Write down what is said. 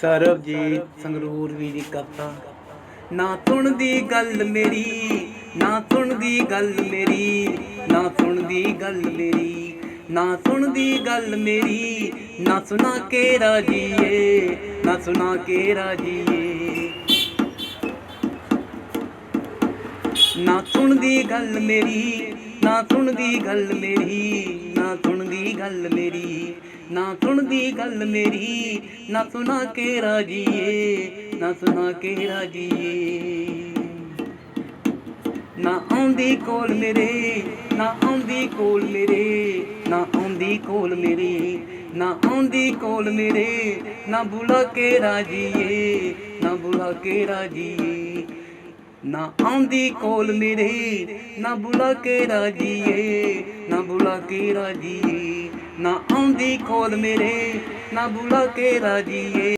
ਸਰਬਜੀਤ ਸੰਗਰੂਰ ਵੀ ਦੀ ਕਵਤਾ। ਨਾ ਸੁਣਦੀ ਗੱਲ ਮੇਰੀ, ਨਾ ਸੁਣਦੀ ਗੱਲ ਮੇਰੀ, ਨਾ ਸੁਣਦੀ ਗੱਲ ਮੇਰੀ, ਨਾ ਸੁਣਦੀ ਗੱਲ ਮੇਰੀ, ਨਾ ਸੁਣਾ ਕੇ ਰਾਜੀਏ, ਨਾ ਸੁਣਾ ਕੇ ਰਾਜੀਏ। ਨਾ ਸੁਣਦੀ ਗੱਲ ਮੇਰੀ, ਨਾ ਸੁਣਦੀ ਗੱਲ ਮੇਰੀ, ਨਾ ਸੁਣਦੀ ਗੱਲ ਮੇਰੀ ਨਾ ਸੁਣਦੀ ਗੱਲ ਮੇਰੀ, ਨਾ ਸੁਣਾ ਕੇ ਰਾਜੀਏ, ਨਾ ਸੁਣਾ ਕੇ ਰਾਜੀਏ। ਨਾ ਆਉਂਦੀ ਕੋਲ ਮੇਰੇ, ਨਾ ਆਉਂਦੀ ਕੋਲ ਮੇਰੇ, ਨਾ ਆਉਂਦੀ ਕੋਲ ਮੇਰੇ, ਨਾ ਆਉਂਦੀ ਕੋਲ ਮੇਰੇ, ਨਾ ਬੁਲਾ ਕੇ ਰਾਜੀਏ, ਨਾ ਬੁਲਾ ਕੇ ਰਾਜੀਏ। ਨਾ ਆਉਂਦੀ ਕੋਲ ਮੇਰੇ, ਨਾ ਬੁਲਾ ਕੇ ਰਾਜੀਏ, ਨਾ ਬੁਲਾ ਕੇ ਰਾਜੀਏ। ਨਾ ਆਉਂਦੀ ਕੋਲ ਮੇਰੇ ਨਾ ਬੁਲਾ ਕੇ ਰਾਜੀਏ